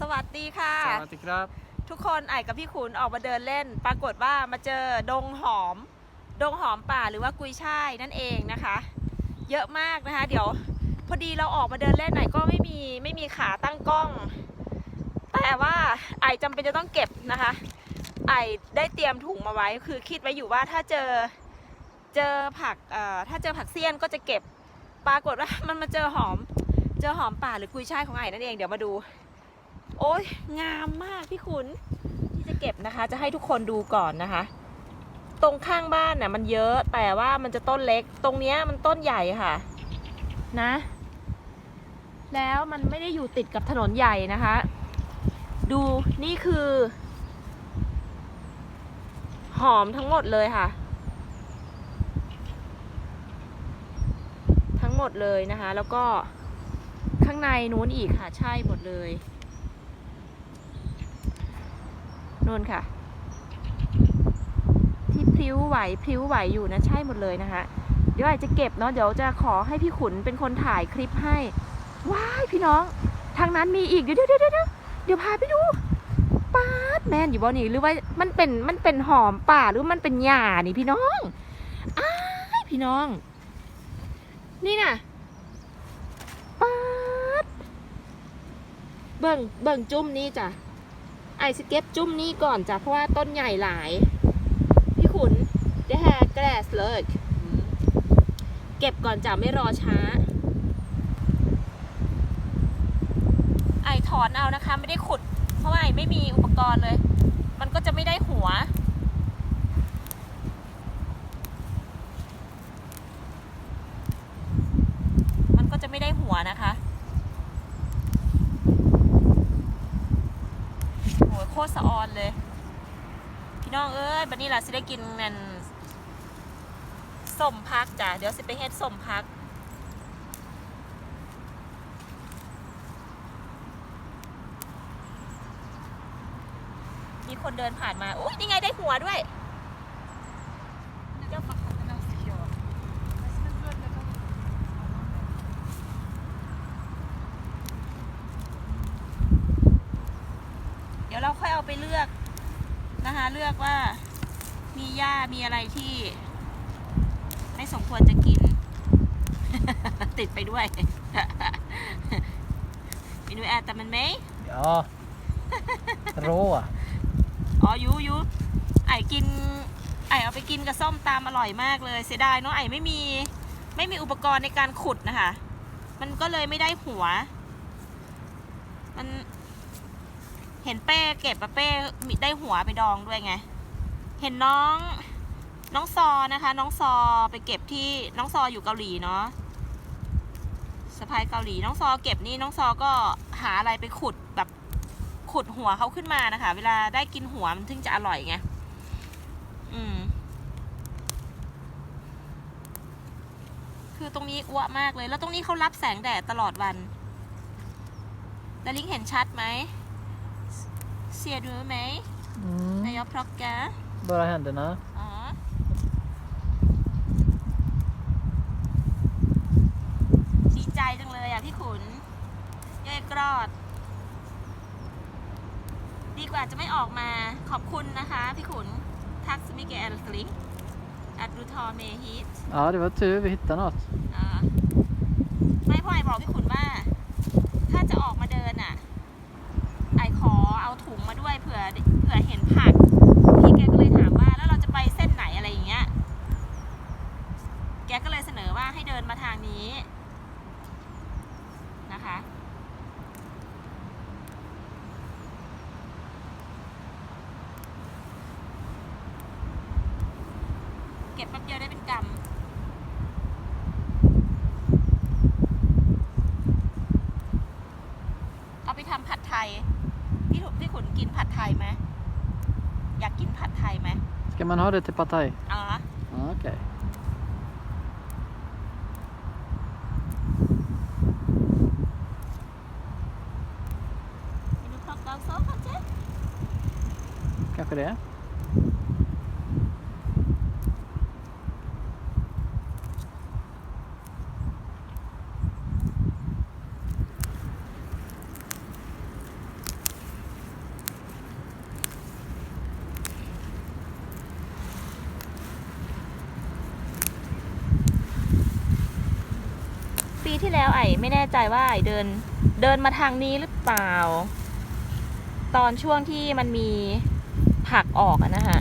สวัสดีค่ะ สวัสดีครับ ทุกคนไอ้กับพี่ขุนออกมาเดินเล่น ปรากฏว่ามาเจอดงหอม ดงหอมป่าหรือว่ากุยช่ายนั่นเองนะคะ เยอะมากนะคะ เดี๋ยวพอดีเราออกมาเดินเล่นไหนก็ไม่มีไม่มีขาตั้งกล้อง แต่ว่าไอจำเป็นจะต้องเก็บนะคะ ไอได้เตรียมถุงมาไว้คือคิดไว้อยู่ว่าถ้าเจอเจอผักเอ่อถ้าเจอผักเสี้ยนก็จะเก็บ ปรากฏว่ามันมาเจอหอม เจอหอมป่าหรือกุยช่ายของไอนั่นเองเดี๋ยวมาดู โอ้ยงามมากพี่ขุนที่จะเก็บนะคะ จะให้ทุกคนดูก่อนนะคะ ตรงข้างบ้านน่ะมันเยอะแต่ว่ามันจะต้นเล็ก ตรงเนี้ยมันต้นใหญ่ค่ะ นะ แล้วมันไม่ได้อยู่ติดกับถนนใหญ่นะคะ ดูนี่คือ หอมทั้งหมดเลยค่ะ ทั้งหมดเลยนะคะ แล้วก็ข้างในนู้นอีกค่ะ ใช่หมดเลย นู่นค่ะ ที่พลิ้วไหวพลิ้วไหวอยู่นะใช่หมดเลยนะคะ เดี๋ยวอาจจะเก็บเนาะเดี๋ยวจะขอให้พี่ขุนเป็นคนถ่ายคลิปให้ ว้ายพี่น้อง ทางนั้นมีอีกเดี๋ยวเดี๋ยวเดี๋ยวเดี๋ยวพาไปดูป้าดแมนอยู่บ่นี่หรือว่ามันเป็นมันเป็นหอมป่าหรือมันเป็นหญ้านี่พี่น้องอ้ายพี่น้อง นี่น่ะป้าดเบิ่งเบิ่งจุ่มนี่จ้ะ ไอสเก็บจุ่มนี่ก่อนจ้ะเพราะว่าต้นใหญ่หลาย พี่ขุนเดแฮแกรสเลยเก็บก่อนจ้ะไม่รอช้า ไอถอนเอานะคะ ไม่ได้ขุด เพราะว่าไอไม่มีอุปกรณ์เลย มันก็จะไม่ได้หัวมันก็จะไม่ได้หัวนะคะโอ้ยโค ตรสะออนเลย พี่น้องเอ้ยบันนี้ล่ะสิได้กินนั่นส้มพักจ้ะเดี๋ยวสิไปเฮ็ดส้มพัก มีคนเดินผ่านมาอุ้ยนี่ไงได้หัวด้วย เดี๋ยวเราค่อยเอาไปเลือกนะคะ เลือกว่ามีหญ้ามีอะไรที่ ไม่สมควรจะกิน ติดไปด้วยไปดูแอดแต่มันไหม Ja. Rå. อ๋อยูยูไอกิน ไอเอาไปกินกับส้มตามอร่อยมากเลย เสียดายเนาะไอไม่มี ไม่มีอุปกรณ์ในการขุดนะคะ มันก็เลยไม่ได้หัว มัน เห็นเป้เก็บอะเป้มีได้หัวไปดองด้วยไง เห็นน้องน้องซอนะคะ น้องซอไปเก็บที่น้องซออยู่เกาหลีเนาะสะพายเกาหลี น้องซอเก็บนี่น้องซอก็หาอะไรไปขุดแบบขุดหัวเขาขึ้นมานะคะ เวลาได้กินหัวมันถึงจะอร่อยไง อืม คือตรงนี้อ้วมากเลย แล้วตรงนี้เขารับแสงแดดตลอดวันแล้วลิงเห็นชัดไหม เสียดูไหม Mm. นายกพร็อกแก Bara händerna. อ๋อ ดีใจจังเลยอะพี่ขุนเย้กรอด ดีกว่าจะไม่ออกมาขอบคุณนะคะพี่ขุนทักสมิเกแอลสลิงอัดดูทอเมฮิต Ja, det var tur vi hittade något. อ่าไม่พ่อไอบอกพี่ขุนว่า ถ้าจะออกมาเดินอะไอขอเอา ถุงมาด้วยเผื่อเผื่อเห็นผัก พี่แกก็เลยถามว่าแล้วเราจะไปเส้นไหนอะไรอย่างเงี้ย แกก็เลยเสนอว่าให้เดินมาทางนี้นะคะเก็บแป๊บเดียวได้เป็นกำเอาไปทำผัดไทย กินผัดไทยไหมอยากกินผัดไทยไหม Ska man ha det till pad thai? อ๋อ Ja, Okej. เมนูครอกดาวโซ่ค่ะเจ๊ Kanske det. ที่แล้วไอ้ไม่แน่ใจว่าไอ้เดินเดินมาทางนี้หรือเปล่า ตอนช่วงที่มันมีผักออกอะนะคะ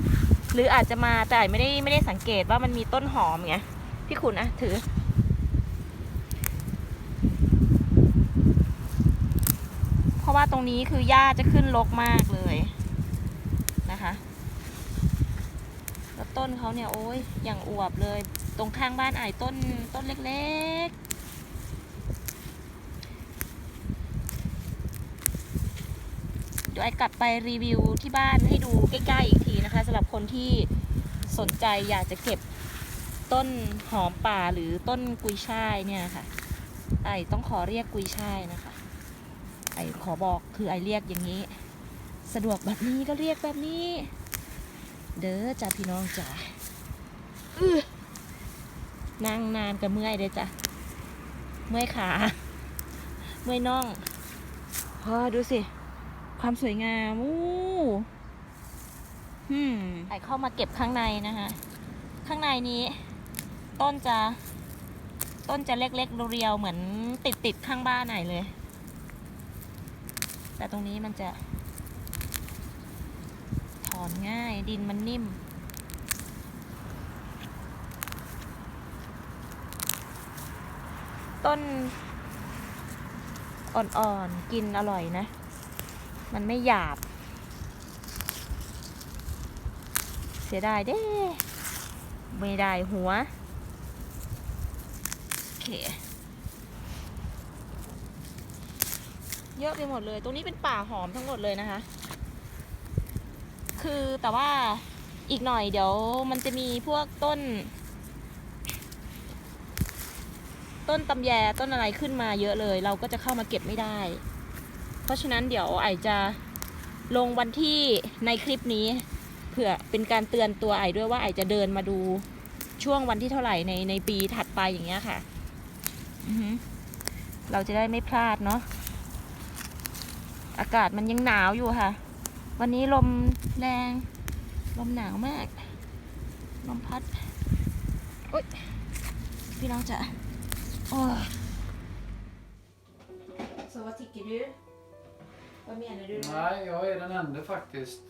หรืออาจจะมาแต่ไอ้ไม่ได้ไม่ได้สังเกตว่ามันมีต้นหอมไงพี่ขุนอะถือ เพราะว่าตรงนี้คือหญ้าจะขึ้นรกมากเลยนะคะแล้วต้นเขาเนี่ยโอ้ยอย่างอวบเลย ตรงข้างบ้านไอ้ต้นต้นเล็กๆ เดี๋ยวไอ้กลับไปรีวิวที่บ้านให้ดูใกล้ๆอีกทีนะคะสำหรับคนที่สนใจอยากจะเก็บต้นหอมป่าหรือต้นกุยช่ายเนี่ยค่ะ ไอ้ต้องขอเรียกกุยช่ายนะคะ ไอ้ขอบอกคือไอ้เรียกอย่างนี้ สะดวกแบบนี้ก็เรียกแบบนี้ เด้อจ้าพี่น้องจ้าออนั่งนานก็เมื่อยเด้อจ้ะ เมื่อยขา เมื่อยน่องพอดูสิ ความสวยงามอู้หืมไอเข้ามาเก็บข้างในนะคะข้างในนี้ ต้นจะ ต้นจะเล็กๆเรียวเหมือนติดติดๆข้างบ้านไหนเลย แต่ตรงนี้มันจะ ถอนง่ายดินมันนิ่มต้นอ่อนๆ กินอร่อยนะ มันไม่หยาบ เสียดายเด้ ไม่ได้หัว โอเค เยอะไปหมดเลย ตรงนี้เป็นป่าหอมทั้งหมดเลยนะคะ คือแต่ว่าอีกหน่อยเดี๋ยวมันจะมีพวกต้น ต้นตำแยต้นอะไรขึ้นมาเยอะเลย เราก็จะเข้ามาเก็บไม่ได้ เพราะฉะนั้นเดี๋ยวไอจะลงวันที่ในคลิปนี้ เผื่อเป็นการเตือนตัวไอด้วยว่าไอจะเดินมาดูช่วงวันที่เท่าไหร่ในในปีถัดไปอย่างเงี้ยค่ะ เราจะได้ไม่พลาดเนาะ อากาศมันยังหนาวอยู่ค่ะ วันนี้ลมแรง ลมหนาวมาก ลมพัด โอ๊ย พี่น้องจะโอ้ย Så vad tycker du? Vad menar du? Nej, jag är den enda faktiskt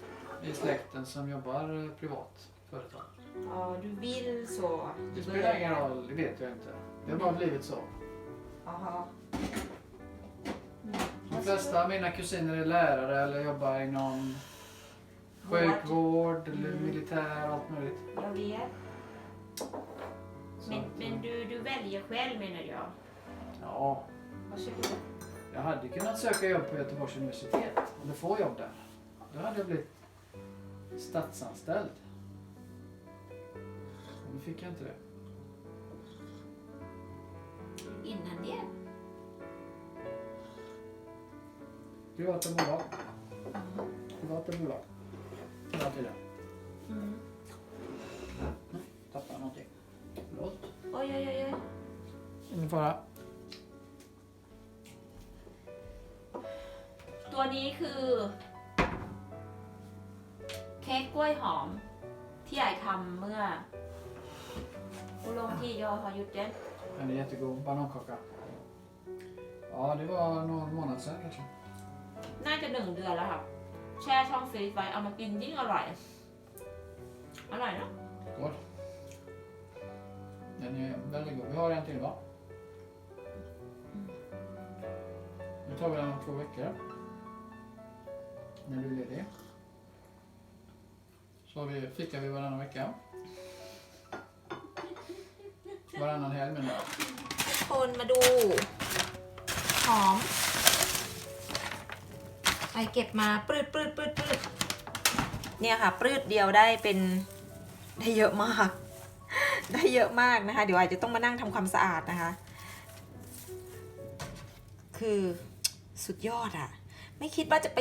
i släkten som jobbar eh, privat företag. Ja, du vill så. Det spelar ingen roll, det vet jag inte. Det har bara blivit så. Jaha. De flesta av mina kusiner är lärare eller jobbar inom sjukvård eller Mm. militär, allt möjligt. Jag vet. Men, men du, du väljer själv menar jag. Ja, Varsågod. Jag hade kunnat söka jobb på Göteborgs universitet eller få jobb där. Då hade jag blivit statsanställd. Men nu fick jag inte det. Innan det? Privata bolag. Privata bolag. Hela tiden. Mm. Nej, tappade någonting. Förlåt. Oj, oj, oj. Ingen fara. ตัวนี้คือ เค้กกล้วยหอม ที่ไอทำเมื่ออุลงที่ยอฮอยุดเจน En jättegod banankaka. Ja, det var någon månad sedan kanske. น่าจะหนึ่งเดือนแล้วครับ แช่ช่องฟรีซไว้เอามากินยิ่งอร่อย อร่อยเนอะ Skål. Den är väldigt god. Vi har en till va? Nu tar vi den om två veckor. När du är ledig. Så har vi, fikar vi varannan vecka. Varannan helg menar jag. คนมาดู หอม ไปเก็บมาปลืดปลืดปลืดปลืดเนี่ยค่ะปลืดเดียวได้เป็นได้เยอะมาก ได้เยอะมากนะคะ เดี๋ยวอาจจะต้องมานั่งทำความสะอาดนะคะ คือสุดยอดอะไม่คิดว่าจะไป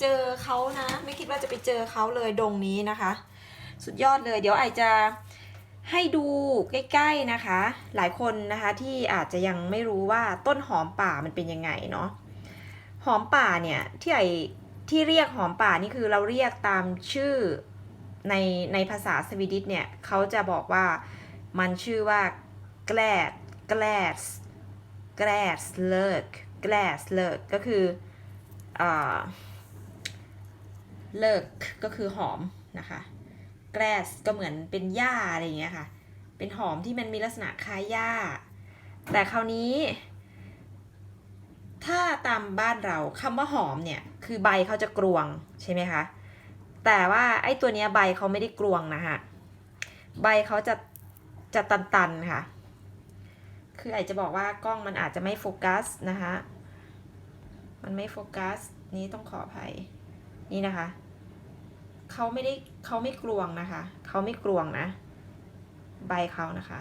เจอเขานะ ไม่คิดว่าจะไปเจอเขาเลยดงนี้นะคะ สุดยอดเลยเดี๋ยวไอจะให้ดูใกล้ๆนะคะ หลายคนนะคะที่อาจจะยังไม่รู้ว่าต้นหอมป่ามันเป็นยังไงเนาะหอมป่าเนี่ยที่ไอที่เรียกหอมป่านี่คือเราเรียกตามชื่อในในภาษาสวีดิชเนี่ยเขาจะบอกว่ามันชื่อว่าแกลดแกลส gräslök gräslök ก็คืออ่า เลิกก็คือหอมนะคะ grass ก็เหมือนเป็นหญ้าอะไรอย่างเงี้ยค่ะ เป็นหอมที่มันมีลักษณะคล้ายหญ้า แต่คราวนี้ ถ้าตามบ้านเราคำว่าหอมเนี่ย คือใบเขาจะกรวงใช่ไหมคะ แต่ว่าไอ้ตัวเนี้ยใบเขาไม่ได้กรวงนะคะใบเขาจะจะตันๆค่ะ คืออาจจะบอกว่ากล้องมันอาจจะไม่โฟกัสนะคะ มันไม่โฟกัส นี้ต้องขออภัย นี่นะคะ เขาไม่ได้เขาไม่กลวงนะคะ เขาไม่กลวงนะ ใบเขานะคะ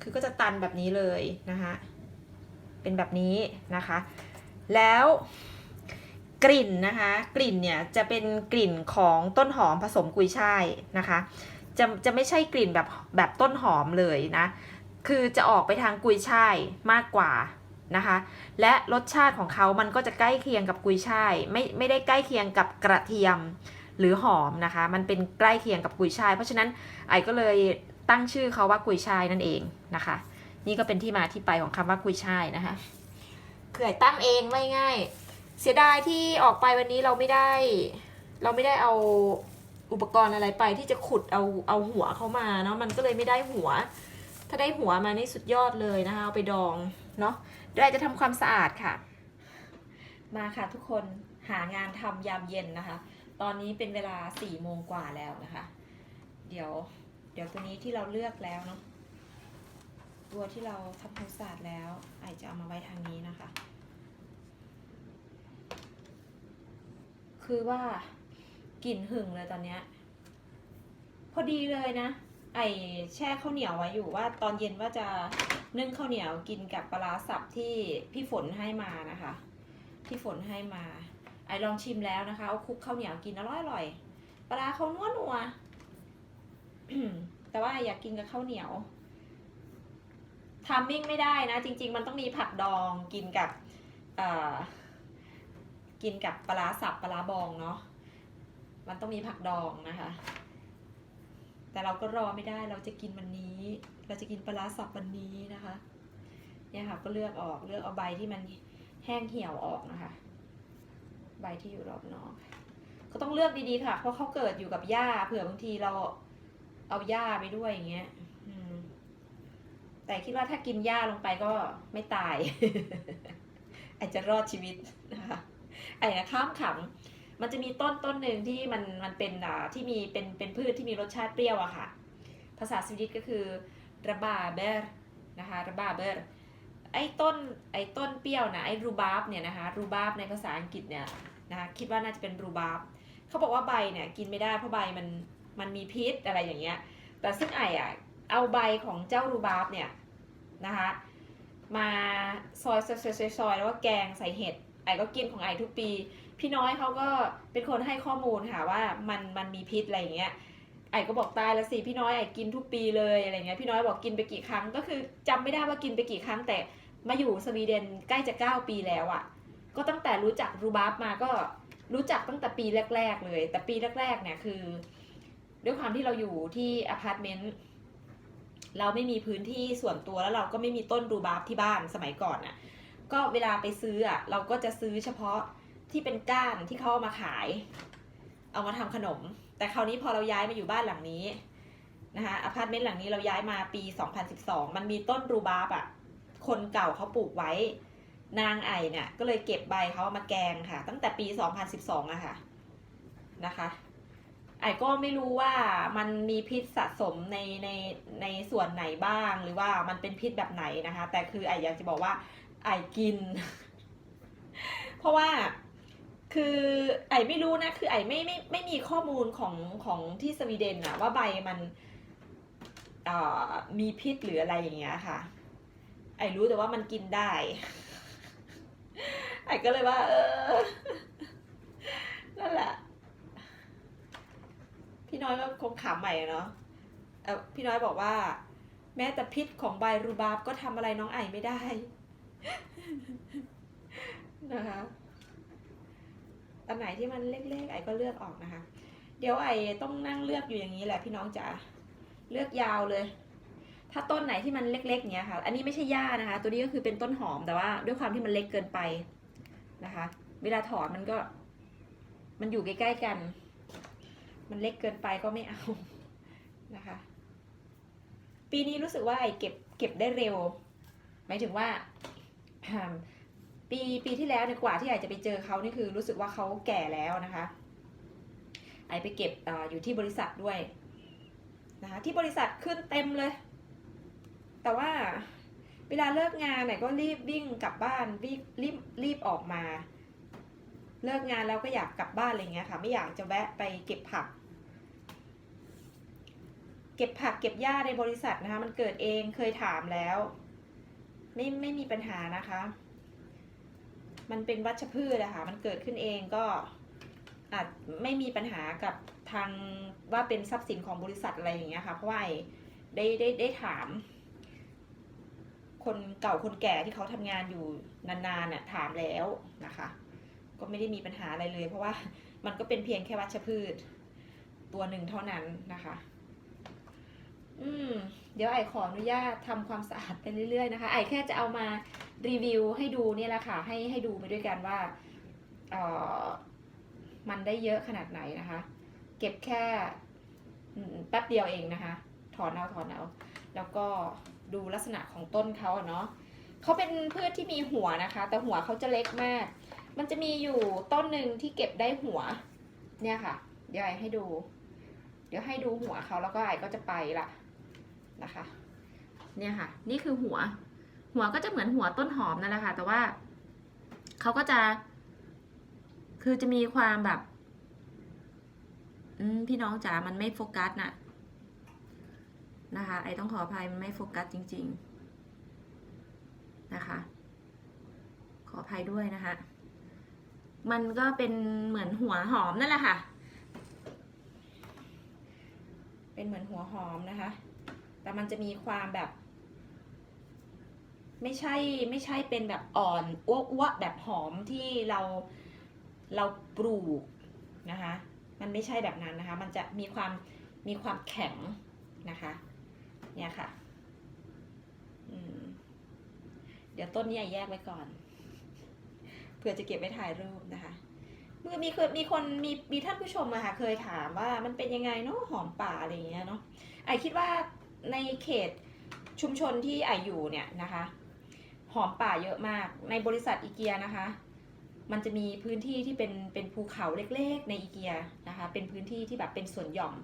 คือก็จะตันแบบนี้เลยนะคะเป็นแบบนี้นะคะ แล้วกลิ่นนะคะ กลิ่นเนี่ยจะเป็นกลิ่นของต้นหอมผสมกุยช่ายนะคะ จะจะไม่ใช่กลิ่นแบบแบบต้นหอมเลยนะ คือจะออกไปทางกุยช่ายมากกว่านะคะ และรสชาติของเขามันก็จะใกล้เคียงกับกุยช่ายไม่ไม่ได้ใกล้เคียงกับกระเทียม หรือหอมนะคะ มันเป็นใกล้เคียงกับกุยช่าย เพราะฉะนั้นไอ้ก็เลยตั้งชื่อเขาว่ากุยช่ายนั่นเองนะคะ นี่ก็เป็นที่มาที่ไปของคำว่ากุยช่ายนะคะคือไอ้ตั้งเองไม่ง่าย เสียดายที่ออกไปวันนี้เราไม่ได้ เราไม่ได้เอาอุปกรณ์อะไรไปที่จะขุดเอาเอาหัวเขามาเนาะมันก็เลยไม่ได้หัว ถ้าได้หัวมานี่สุดยอดเลยนะคะเอาไปดองเนาะเดี๋ยวจะทำความสะอาดค่ะ มาค่ะทุกคนหางานทำยามเย็นนะคะ ตอนนี้เป็นเวลาสี่โมงกว่าแล้วนะคะ เดี๋ยว เดี๋ยวตัวนี้ที่เราเลือกแล้วเนาะ ตัวที่เราทำความสะอาดแล้วไอจะเอามาไว้ทางนี้นะคะ คือว่ากลิ่นหึงเลยตอนเนี้ย พอดีเลยนะ ไอแช่ข้าวเหนียวไว้อยู่ว่าตอนเย็นว่าจะนึ่งข้าวเหนียวกินกับปลาสับที่พี่ฝนให้มานะคะ พี่ฝนให้มา ลองชิมแล้วนะคะเอาคลุกข้าวเหนียวกินอร่อยอร่อยปลาร้าเขานัวนัวแต่ว่าอยากกินกับข้าวเหนียวทามมิ่งไม่ได้นะ จริง ๆ มันต้องมีผักดองกินกับกินกับปลาสับปลาบองเนาะมันต้องมีผักดองนะคะ แต่เราก็รอไม่ได้เราจะกินวันนี้ เราจะกินปลาสับวันนี้นะคะเนี่ยค่ะก็เลือกออกเลือกเอาใบที่มันแห้งเหี่ยวออกนะคะ ใบที่อยู่รอบนอกก็ต้องเลือกดีๆค่ะ เพราะเขาเกิดอยู่กับหญ้าเผื่อบางทีเราเอาหญ้าไปด้วยอย่างเงี้ยแต่คิดว่าถ้ากินหญ้าลงไปก็ไม่ตาย อาจจะรอดชีวิตนะคะไอ้นะข้ามขำมันจะมีต้นต้นหนึ่งที่มันมันเป็นอ่าที่มีเป็นเป็นพืชที่มีรสชาติเปรี้ยวอะค่ะ ภาษาสวีดิชก็คือระบาเบอร์นะคะระบาเบอร์ ไอ้ต้นไอ้ต้นเปรี้ยวนะไอ้รูบาร์บเนี่ยนะคะรูบาร์บในภาษาอังกฤษเนี่ยนะคะคิดว่าน่าจะเป็นรูบาร์บเขาบอกว่าใบเนี่ยกินไม่ได้เพราะใบมันมันมีพิษอะไรอย่างเงี้ยแต่ซึ่งไอ้อะเอาใบของเจ้ารูบาร์บเนี่ยนะคะมาซอยซอยซอยซอยแล้วก็แกงใส่เห็ดไอ้ก็กินของไอ้ทุกปี พี่น้อยเขาก็เป็นคนให้ข้อมูลค่ะว่ามันมันมีพิษอะไรอย่างเงี้ยไอ้ก็บอกตายแล้วสิพี่น้อยไอ้กินทุกปีเลยอะไรเงี้ยพี่น้อยบอกกินไปกี่ครั้งก็คือจำไม่ได้ว่ากินไปกี่ครั้งแต่ มาอยู่สวีเดนใกล้จะเก้าปีแล้วอะ่ะ ก็ตั้งแต่รู้จักรูบาฟมาก็รู้จักตั้งแต่ปีแรก ๆ เลย แต่ปีแรก ๆ เนี่ยคือ ด้วยความที่เราอยู่ที่อพาร์ตเมนต์เราไม่มีพื้นที่ส่วนตัวแล้วเราก็ไม่มีต้นรูบาฟที่บ้านสมัยก่อนน่ะ ก็เวลาไปซื้ออะเราก็จะซื้อเฉพาะที่เป็นก้านที่เขาเอามาขาย เอามาทำขนม แต่คราวนี้พอเราย้ายมาอยู่บ้านหลังนี้นะคะอพาร์ตเมนต์หลังนี้เราย้ายมาปี 2012 มันมีต้นรูบาบอะ คนเก่าเขาปลูกไว้ นางไอเนี่ยก็เลยเก็บใบเขามาแกงค่ะ ตั้งแต่ปี 2012อะค่ะนะคะไอก็ไม่รู้ว่ามันมีพิษสะสมในในในส่วนไหนบ้างหรือว่ามันเป็นพิษแบบไหนนะคะ แต่คือไออยากจะบอกว่าไอกิน เพราะว่าคือไอไม่รู้นะคือไอไม่ไม่ไม่มีข้อมูลของของที่สวีเดนอะว่าใบมันเอ่อมีพิษหรืออะไรอย่างเงี้ยค่ะ ไอรู้แต่ว่ามันกินได้ไอก็เลยว่า เออ นั่นแหละ พี่น้อยก็คงขำใหม่เนาะเออพี่น้อยบอกว่า แม้แต่พิษของใบรูบาบก็ทำอะไรน้องไอไม่ได้ นะคะอันไหนที่มันเล็กๆไอก็เลือกออกนะคะ เดี๋ยวไอต้องนั่งเลือกอยู่อย่างนี้แหละพี่น้องจ๋าเลือกยาวเลย ถ้าต้นไหนที่มันเล็กๆเนี้ยค่ะ อันนี้ไม่ใช่หญ้านะคะ ตัวนี้ก็คือเป็นต้นหอมแต่ว่า ด้วยความที่มันเล็กเกินไปนะคะ เวลาถอนมันก็ มันอยู่ใกล้ๆกัน มันเล็กเกินไปก็ไม่เอานะคะ ปีนี้รู้สึกว่าไอ้เก็บเก็บได้เร็ว หมายถึงว่าปีปีที่แล้วเนี่ยกว่าที่ไอจะไปเจอเขานี่คือ รู้สึกว่าเขาแก่แล้วนะคะ ไอไปเก็บออยู่ที่บริษัทด้วยนะคะที่บริษัทขึ้นเต็มเลย แต่ว่าเวลาเลิกงานเนี่ยก็รีบวิ่งกลับบ้านรีบรีบรีบออกมา เลิกงานแล้วก็อยากกลับบ้านอะไรเงี้ยค่ะ ไม่อยากจะแวะไปเก็บผัก เก็บผักเก็บหญ้าในบริษัทนะคะ มันเกิดเองเคยถามแล้ว ไม่ไม่มีปัญหานะคะ มันเป็นวัชพืชอะค่ะมันเกิดขึ้นเองก็อาจไม่มีปัญหากับทางว่าเป็นทรัพย์สินของบริษัทอะไรอย่างเงี้ยค่ะ เพราะว่าได้ได้ได้ถาม คนเก่าคนแก่ที่เขาทำงานอยู่นานๆเนี่ยถามแล้วนะคะ ก็ไม่ได้มีปัญหาอะไรเลย เพราะว่ามันก็เป็นเพียงแค่วัชพืช ตัวหนึ่งเท่านั้นนะคะ อืมเดี๋ยวไอขออนุญาตทำความสะอาดไปเรื่อยๆนะคะไอแค่จะเอามารีวิวให้ดูเนี่ยแหละค่ะให้ให้ดูไปด้วยกันว่าเออมันได้เยอะขนาดไหนนะคะ เก็บแค่แป๊บเดียวเองนะคะ ถอนเอาถอนเอาแล้วก็ ดูลักษณะของต้นเขาอะเนาะเขาเป็นพืชที่มีหัวนะคะ แต่หัวเขาจะเล็กมาก มันจะมีอยู่ต้นหนึ่งที่เก็บได้หัว เนี่ยค่ะเดี๋ยวไอให้ดู เดี๋ยวให้ดูหัวเขาแล้วก็ไอก็จะไปละนะคะ เนี่ยค่ะ นี่คือหัว หัวก็จะเหมือนหัวต้นหอมนั่นแหละค่ะ แต่ว่าเขาก็จะ คือจะมีความแบบ อืมพี่น้องจ๋ามันไม่โฟกัสน่ะ นะคะ ไอต้องขออภัยมันไม่โฟกัสจริง ๆ นะคะ ขออภัยด้วยนะคะ มันก็เป็นเหมือนหัวหอมนั่นแหละค่ะ เป็นเหมือนหัวหอมนะคะ แต่มันจะมีความแบบ ไม่ใช่ไม่ใช่เป็นแบบอ่อนอ้วกแบบหอมที่เราเราปลูกนะคะ มันไม่ใช่แบบนั้นนะคะ มันจะมีความมีความแข็งนะคะ เนี่ยค่ะเดี๋ยวต้นนี้แยกไว้ก่อน เพื่อจะเก็บไว้ถ่ายรูปนะคะเมื่อมีเคยมีคนมีมีท่านผู้ชมอะค่ะเคยถามว่ามันเป็นยังไงเนาะหอมป่าอะไรอย่างเงี้ยเนาะไอคิดว่าในเขตชุมชนที่ไออยู่เนี่ยนะคะ หอมป่าเยอะมากในบริษัทอีเกียนะคะ มันจะมีพื้นที่ที่เป็นเป็นภูเขาเล็กๆ ในอีเกียนะคะ เป็นพื้นที่ที่แบบเป็นสวนหย่อม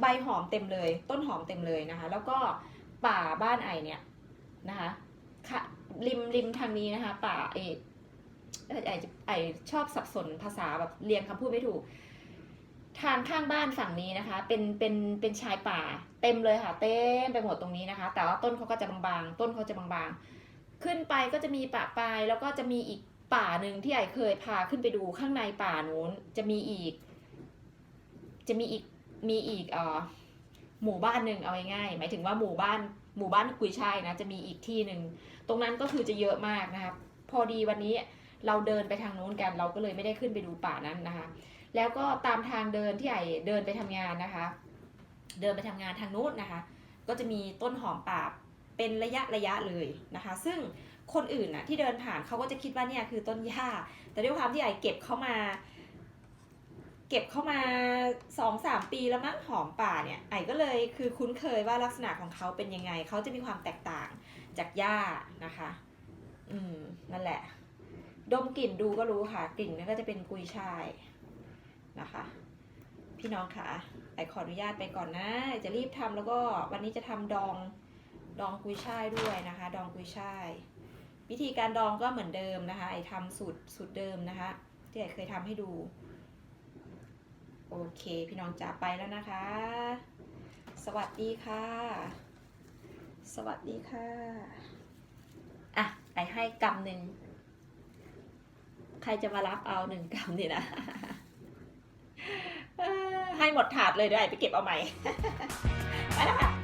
ใบหอมเต็มเลย ต้นหอมเต็มเลยนะคะ แล้วก็ป่าบ้านไอเนี่ยนะคะค่ะริมริมทางนี้นะคะ ป่าเอไอไอไอชอบสับสนภาษาแบบเรียงคำพูดไม่ถูก ทางข้างบ้านฝั่งนี้นะคะ เป็นเป็นเป็นชายป่า เต็มเลยค่ะ เต็มไปหมดตรงนี้นะคะ แต่ว่าต้นเขาก็จะบางๆต้นเขาจะบางๆ ขึ้นไปก็จะมีป่าปลายแล้วก็จะมีอีกป่าหนึ่งที่ไอเคยพาขึ้นไปดูข้างในป่านู้นจะมีอีก จะมีอีก มีอีกอหมู่บ้านหนึ่งเอาง่ายๆหมายถึงว่าหมู่บ้านหมู่บ้านกุยช่ายนะจะมีอีกที่หนึ่งตรงนั้นก็คือจะเยอะมากนะคะพอดีวันนี้เราเดินไปทางนู้นกัน เราก็เลยไม่ได้ขึ้นไปดูป่านั้นนะคะ แล้วก็ตามทางเดินที่ไอเดินไปทำงานนะคะ เดินไปทำงานทางนู้นนะคะ ก็จะมีต้นหอมป่าเป็นระยะระยะเลยนะคะ ซึ่งคนอื่นน่ะที่เดินผ่านเขาก็จะคิดว่าเนี่ยคือต้นหญ้า แต่ด้วยความที่ไอเก็บเข้ามา เก็บเข้ามาสองสามปีแล้วมั้งหอมป่าเนี่ยไอก็เลยคือคุ้นเคยว่าลักษณะของเขาเป็นยังไง เขาจะมีความแตกต่างจากหญ้านะคะ อืมนั่นแหละ ดมกลิ่นดูก็รู้ค่ะ กลิ่นนี่นก็จะเป็นกุยช่ายนะคะ พี่น้องค่ะไอขออนุญาตไปก่อนนะ จะรีบทำแล้วก็วันนี้จะทำดองดองกุยช่ายด้วยนะคะ ดองกุยช่าย วิธีการดองก็เหมือนเดิมนะคะ ไอทำสูตรสูตรเดิมนะคะที่ไอเคยทำให้ดู โอเค พี่น้องจ๋าไปแล้วนะคะ สวัสดีค่ะ สวัสดีค่ะ อะไอให้กำหนึ่ง ใครจะมารับเอาหนึ่งกำนี่นะให้หมดถาดเลยเดี๋ยวไอไปเก็บเอาใหม่ ไปแล้วค่ะ